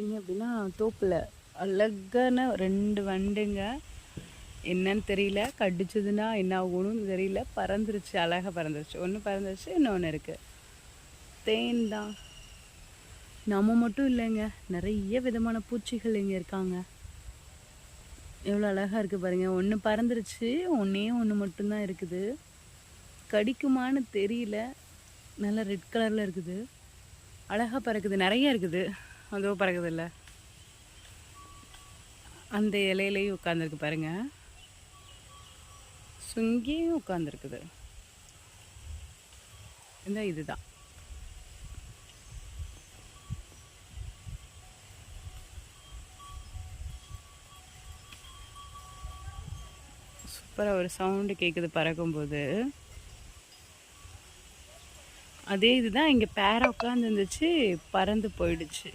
இங்க அப்படின்னா தோப்பில் அழகான ரெண்டு வண்டுங்க. என்னன்னு தெரியல கடிச்சதுன்னா என்ன ஆகணும்னு தெரியல பறந்துருச்சு அழகாக பறந்துருச்சு. ஒன்று பறந்துருச்சு இன்னொன்று இருக்குது தேன் தான். நம்ம மட்டும் இல்லைங்க நிறைய விதமான பூச்சிகள் இங்கே இருக்காங்க. எவ்வளோ அழகாக இருக்குது பாருங்கள் ஒன்று பறந்துருச்சு ஒன்றே ஒன்று மட்டும்தான் இருக்குது. கடிக்குமான்னு தெரியல. நல்லா ரெட் கலரில் இருக்குது. அழகாக பறக்குது நிறைய இருக்குது. அதோ பறக்குது இல்லை அந்த இலையிலையும் உட்காந்துருக்கு பாருங்கள் சுங்கியும் உட்காந்துருக்குது இந்த இதுதான். சூப்பராக ஒரு சவுண்டு கேட்குது பறக்கும்போது. அதே இதுதான் இங்கே பேர உட்காந்துருந்துச்சு பறந்து போயிடுச்சு.